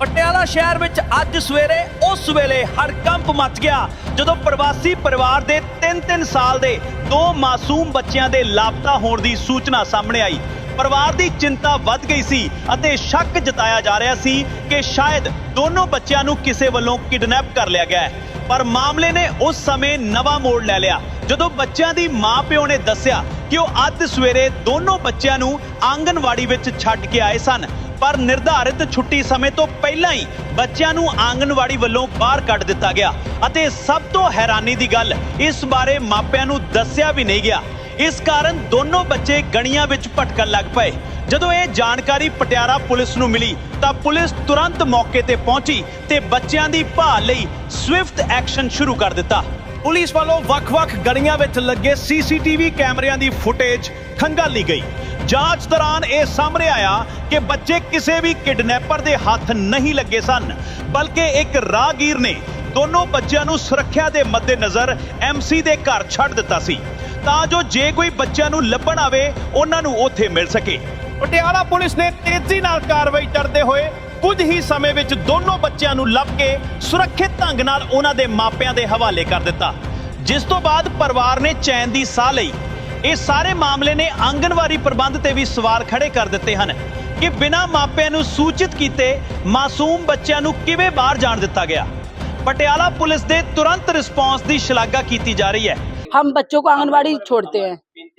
ਪਟਿਆਲਾ ਸ਼ਹਿਰ ਵਿੱਚ ਅੱਜ ਸਵੇਰੇ, ਉਸ ਵੇਲੇ ਹੜਕੰਪ ਮਚ ਗਿਆ, ਜਦੋਂ ਪ੍ਰਵਾਸੀ ਪਰਿਵਾਰ ਦੇ 3-3 ਸਾਲ ਦੇ ਦੋ ਮਾਸੂਮ ਬੱਚਿਆਂ ਦੇ ਲਾਪਤਾ ਹੋਣ ਦੀ ਸੂਚਨਾ ਸਾਹਮਣੇ ਆਈ। ਪਰਿਵਾਰ ਦੀ ਚਿੰਤਾ ਵੱਧ ਗਈ ਸੀ ਅਤੇ ਸ਼ੱਕ ਜਤਾਇਆ ਜਾ ਰਿਹਾ ਸੀ ਕਿ ਸ਼ਾਇਦ ਦੋਨੋਂ ਬੱਚਿਆਂ ਨੂੰ ਕਿਸੇ ਵੱਲੋਂ ਕਿਡਨੈਪ ਕਰ ਲਿਆ ਗਿਆ ਹੈ। ਪਰ ਮਾਮਲੇ ਨੇ ਉਸ ਸਮੇਂ ਨਵਾਂ ਮੋੜ ਲੈ ਲਿਆ, ਜਦੋਂ ਬੱਚਿਆਂ ਦੀ ਮਾਂ ਪਿਓ ਨੇ ਦੱਸਿਆ ਕਿ ਉਹ ਅੱਜ ਸਵੇਰੇ ਦੋਨੋਂ ਬੱਚਿਆਂ ਨੂੰ ਆਂਗਨਵਾੜੀ ਵਿੱਚ ਛੱਡ ਕੇ ਆਏ ਸਨ। ਪਰ ਨਿਰਧਾਰਿਤ ਛੁੱਟੀ ਸਮੇਂ ਤੋਂ ਪਹਿਲਾਂ ਹੀ ਬੱਚਿਆਂ ਨੂੰ ਆਂਗਨਵਾੜੀ ਵੱਲੋਂ ਬਾਹਰ ਕੱਢ ਦਿੱਤਾ ਗਿਆ ਅਤੇ ਸਭ ਤੋਂ ਹੈਰਾਨੀ ਦੀ ਗੱਲ ਇਸ ਬਾਰੇ ਮਾਪਿਆਂ ਨੂੰ ਦੱਸਿਆ ਵੀ ਨਹੀਂ ਗਿਆ। ਇਸ ਕਾਰਨ ਦੋਨੋਂ ਬੱਚੇ ਗਣੀਆਂ ਵਿੱਚ ਭਟਕਣ ਲੱਗ ਪਏ। ਜਦੋਂ ਇਹ ਜਾਣਕਾਰੀ ਪਟਿਆਲਾ ਪੁਲਿਸ ਨੂੰ ਮਿਲੀ ਤਾਂ ਪੁਲਿਸ ਤੁਰੰਤ ਮੌਕੇ ਤੇ ਪਹੁੰਚੀ ਤੇ ਬੱਚਿਆਂ ਦੀ ਭਾਲ ਲਈ ਸਵਿਫਟ ਐਕਸ਼ਨ ਸ਼ੁਰੂ ਕਰ ਦਿੱਤਾ। ਪੁਲਿਸ ਵੱਲੋਂ ਵੱਖ-ਵੱਖ ਗਲੀਆਂ ਵਿੱਚ ਲੱਗੇ ਸੀਸੀਟੀਵੀ ਕੈਮਰਿਆਂ ਦੀ ਫੁਟੇਜ ਖੰਗਾਲੀ ਗਈ। ਜਾਂਚ ਦੌਰਾਨ ਇਹ ਸਾਹਮਣੇ ਆਇਆ ਕਿ ਬੱਚੇ ਕਿਸੇ ਵੀ ਕਿਡਨੈਪਰ ਦੇ ਹੱਥ ਨਹੀਂ ਲੱਗੇ ਸਨ, ਬਲਕਿ ਇੱਕ ਰਾਹਗੀਰ ਨੇ ਦੋਨੋਂ ਬੱਚਿਆਂ ਨੂੰ ਸੁਰੱਖਿਆ ਦੇ ਮੱਦੇਨਜ਼ਰ ਐਮਸੀ ਦੇ ਘਰ ਛੱਡ ਦਿੱਤਾ ਸੀ। ਤਾਂ ਜੋ ਜੇ ਕੋਈ ਬੱਚਿਆਂ ਨੂੰ ਲੱਭਣ ਆਵੇ, ਉਹਨਾਂ ਨੂੰ ਉੱਥੇ ਮਿਲ ਸਕੇ। ਪਟਿਆਲਾ ਪੁਲਿਸ ਨੇ ਤੇਜ਼ੀ ਨਾਲ ਕਾਰਵਾਈ ਕਰਦੇ ਹੋਏ ਕੁਝ ਹੀ ਸਮੇਂ ਵਿੱਚ ਦੋਨੋਂ ਬੱਚਿਆਂ ਨੂੰ ਲੱਭ ਕੇ ਸੁਰੱਖਿਅਤ ਢੰਗ ਨਾਲ ਉਹਨਾਂ ਦੇ ਮਾਪਿਆਂ ਦੇ ਹਵਾਲੇ ਕਰ ਦਿੱਤਾ। ਜਿਸ ਤੋਂ ਬਾਅਦ ਪਰਿਵਾਰ ਨੇ ਚੈਨ ਦੀ ਸਾਹ ਲਈ ਇਹ ਸਾਰੇ ਮਾਮਲੇ ਨੇ ਆਂਗਨਵਾੜੀ ਪ੍ਰਬੰਧ ਤੇ ਵੀ ਸਵਾਲ ਖੜੇ ਕਰ ਦਿੱਤੇ ਹਨ ਕਿ ਬਿਨਾਂ ਮਾਪਿਆਂ ਨੂੰ ਸੂਚਿਤ ਕੀਤੇ ਮਾਸੂਮ ਬੱਚਿਆਂ ਨੂੰ ਕਿਵੇਂ ਬਾਹਰ ਜਾਣ ਦਿੱਤਾ ਗਿਆ ਪਟਿਆਲਾ ਪੁਲਿਸ ਦੇ ਤੁਰੰਤ ਰਿਸਪਾਂਸ ਦੀ ਸ਼ਲਾਘਾ ਕੀਤੀ ਜਾ ਰਹੀ ਹੈ हम बच्चों को आंगनबाड़ी छोड़ते हैं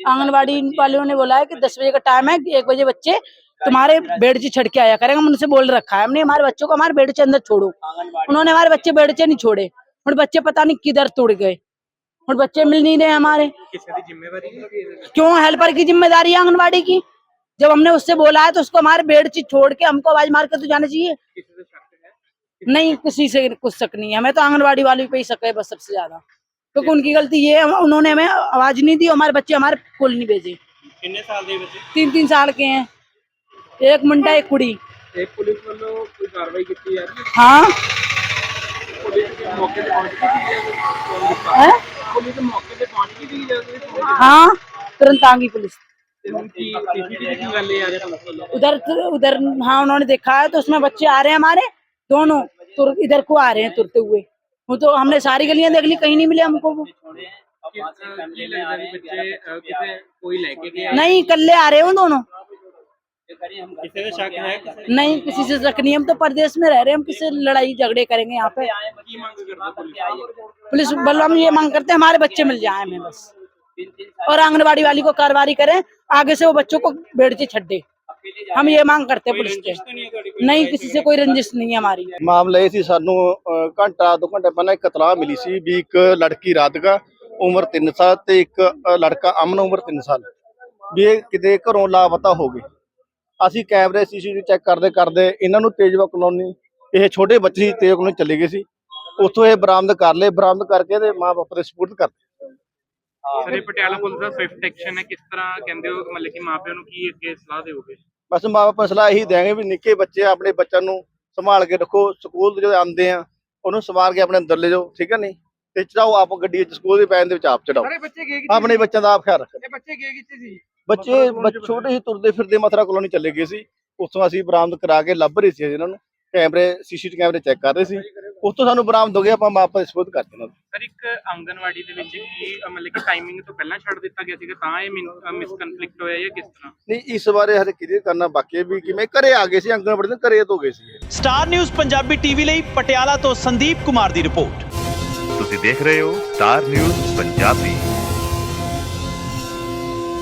आंगनबाड़ी वालों ने बोला है कि दस बजे का टाइम है एक बजे बच्चे तुम्हारे बेड से छड़ के आया करेंगे हम उनसे बोल रखा है हमने हमारे बच्चों को हमारे बेड के अंदर छोड़ो उन्होंने हमारे बच्चे बेड से नहीं छोड़े और बच्चे पता नहीं किधर तुड़ गए और बच्चे मिल नहीं रहे हमारे। क्यों? हेल्पर की ज़िम्मेदारी है आंगनबाड़ी की। जब हमने उससे बोला है तो उसको हमारे बेड चीज़ छोड़ के हमको आवाज़ मार के तो जाना चाहिए। नहीं किसी से कुछ शक नहीं है। हमें तो आंगनबाड़ी वाले पे ही शक है बस सबसे ज़्यादा। क्योंकि तो उनकी गलती ये है उन्होंने हमें आवाज़ नहीं दी हमारे बच्चे हमारे स्कूल नहीं भेजे। कितने साल बच्चे? तीन तीन साल के हैं। एक मुंडा एक कुड़ी। एक पुलिस कोई कार्रवाई की हाँ? पुलिस मौके पे पहुँच गई ਪੁਲਿਸ ਮੌਕੇ ਤੇ ਪਹੁੰਚ ਗਈ ਸੀ ਜਦੋਂ हाँ तुरंत आ गई पुलिस ਤੇ ਹੁਣ ਕੀ ਸੀਸੀਟੀਵੀ ਦੀ ਗੱਲ ਇਹ ਆ ਰਿਹਾ ਪੁਲਿਸ ਵੱਲੋਂ उधर उधर हाँ उन्होंने देखा है तो उसमें बच्चे आ रहे हैं हमारे दोनों तुर इधर को आ रहे हैं तुरते हुए वो तो हमने सारी गलियां देख ली कहीं नहीं मिले हमको वो ਕਿ ਅਹ, ਕੀ ਲੱਗਦਾ ਵੀ ਬੱਚੇ ਅਹ, ਕਿਸੇ ਕੋਈ ਲੈ ਕੇ ਗਿਆ नहीं कल्ले आ रहे हो दोनों ਕਿਸੇ ਦਾ ਸ਼ੱਕ ਹੈ ਕਿਸੇ नहीं किसी से शक नहीं हम तो परदेश में रह रहे हैं हम किसी से लड़ाई झगड़े करेंगे यहाँ पे ਕੀ ਮੰਗ ਕਰਦਾ ਪੁਲਿਸ पुलिस बल हम ये मांग करते हैं हमारे बच्चे मिल जाए हमें बस और आंगनबाड़ी वाली को कार्रवाई करें आगे से वो बच्चों को बेड़ से छड्डे हम ये मांग करते हैं पुलिस से ਨਹੀਂ ਤੁਹਾਡੀ नहीं किसी से कोई रंजिश नहीं है हमारी ਮਾਮਲਾ ਇਹ ਸੀ ਸਾਨੂੰ ਅ, ਘੰਟਾ ਦੋ ਘੰਟੇ ਪਹਿਲਾਂ ਇੱਕ ਇਤਲਾਹ ਮਿਲੀ ਸੀ ਵੀ ਇੱਕ ਲੜਕੀ ਰਾਧਿਕਾ ਉਮਰ 3 ਸਾਲ ਤੇ ਇੱਕ ਅ, ਲੜਕਾ ਅਮਨ ਉਮਰ 3 ਸਾਲ ਵੀ ਇਹ ਕਿਤੇ ਘਰੋਂ ਲਾਪਤਾ ਹੋ ਗਏ ਅਸੀਂ ਕੈਮਰੇ ਸੀਸੀਟੀਵੀ ਚੈੱਕ ਕਰਦੇ ਕਰਦੇ ਇਹਨਾਂ ਨੂੰ ਤੇਜਵਾ ਕਲੋਨੀ ਇਹ ਛੋਟੇ ਬੱਚੇ ਸੀ ਤੇਜਵਾ ਕਲੋਨੀ ਚਲੇ ਗਏ ਸੀ। ਉੱਥੋਂ ਇਹ ਬਰਾਮਦ ਕਰ ਲਏ ਬਰਾਮਦ ਕਰਕੇ ਇਹਦੇ ਮਾਂ ਬਾਪ ਦੇ ਸਪੋਰਟ ਕਰ ਸਰ ਇਹ ਪਟਿਆਲਾ ਪੁਲਿਸ ਦਾ ਸਵਿਫਟ ਐਕਸ਼ਨ ਹੈ। ਕਿਸ ਤਰ੍ਹਾਂ ਕਹਿੰਦੇ ਹੋ ਮਤਲਬ ਕਿ ਮਾਪਿਆਂ ਨੂੰ ਕੀ ਅੱਗੇ ਸਲਾਹ ਦੇਵੋਗੇ ਬਸ ਮਾਂ ਬਾਪ ਨੂੰ ਸਲਾਹ ਇਹੀ ਦੇਣਗੇ ਵੀ ਨਿੱਕੇ ਬੱਚੇ ਆਪਣੇ ਬੱਚਿਆਂ ਨੂੰ ਸੰਭਾਲ ਕੇ ਰੱਖੋ। ਸਕੂਲ ਤੋਂ ਜਦੋਂ ਆਉਂਦੇ ਆ ਉਹਨੂੰ ਸਵਾਰ ਕੇ ਆਪਣੇ ਅੰਦਰ ਲੈ ਜਾਓ ਠੀਕ ਹੈ ਨਹੀਂ? ਤੇ ਚੜਾਓ ਆਪ ਗੱਡੀ ਵਿੱਚ ਸਕੂਲ ਦੇ ਪੈਨ ਦੇ ਵਿੱਚ ਆਪ ਚੜਾਓ। ਆਪਣੇ ਬੱਚਿਆਂ ਦਾ ਆਪ ਖਿਆਲ ਰੱਖੋ। ਇਹ ਬੱਚੇ ਗਏ ਕਿੱਥੇ ਸੀ? ਬੱਚੇ ਬੱਚ- ਛੋਟੇ ਹੀ ਤੁਰਦੇ ਫਿਰਦੇ ਮਥੁਰਾ ਕਲੋਨੀ ਚਲੇ ਗਏ ਸੀ। ਉੱਥੋਂ ਅਸੀਂ ਬਰਾਮਦ ਕਰਾ ਕੇ ਲੱਭ ਰਹੇ ਸੀ ਇਹਨਾਂ ਨੂੰ। ਕੈਮਰੇ ਸੀਸੀਟੀ ਕੈਮਰੇ ਚੈੱਕ ਕਰ ਰਹੇ ਸੀ। ਉੱਥੋਂ ਸਾਨੂੰ ਬਰਾਮਦ ਹੋ ਗਿਆ ਆਪਾਂ ਮਾਪੇ ਦੇ ਸਪੋਰਟ ਕਰ ਦੇਣਾ। ਸਰ ਇੱਕ ਆਂਗਨਵਾੜੀ ਦੇ ਵਿੱਚ ਕੀ ਮਤਲਬ ਕਿ ਟਾਈਮਿੰਗ ਤੋਂ ਪਹਿਲਾਂ ਛੱਡ ਦਿੱਤਾ ਗਿਆ ਸੀਗਾ ਤਾਂ ਇਹ ਮਿਸਕਨਫਲਿਕਟ ਹੋਇਆ ਜਾਂ ਕਿਸ ਤਰ੍ਹਾਂ? ਨਹੀਂ ਇਸ ਬਾਰੇ ਹਰੇ ਕਿਹਦੇ ਕਰਨਾ ਬਾਕੀ ਵੀ ਕਿਵੇਂ ਘਰੇ ਆ ਗਏ ਸੀ ਅੰਗਨਵਾੜੀ ਦੇ ਘਰੇ ਤੋਂ ਗਏ ਸੀ ਸਟਾਰ ਨਿਊਜ਼ ਪੰਜਾਬੀ ਟੀਵੀ ਲਈ ਪਟਿਆਲਾ ਤੋਂ ਸੰਦੀਪ ਕੁਮਾਰ ਦੀ ਰਿਪੋਰਟ। ਤੁਸੀਂ ਦੇਖ ਰਹੇ ਹੋ ਸਟਾਰ ਨਿਊਜ਼ ਪੰਜਾਬੀ।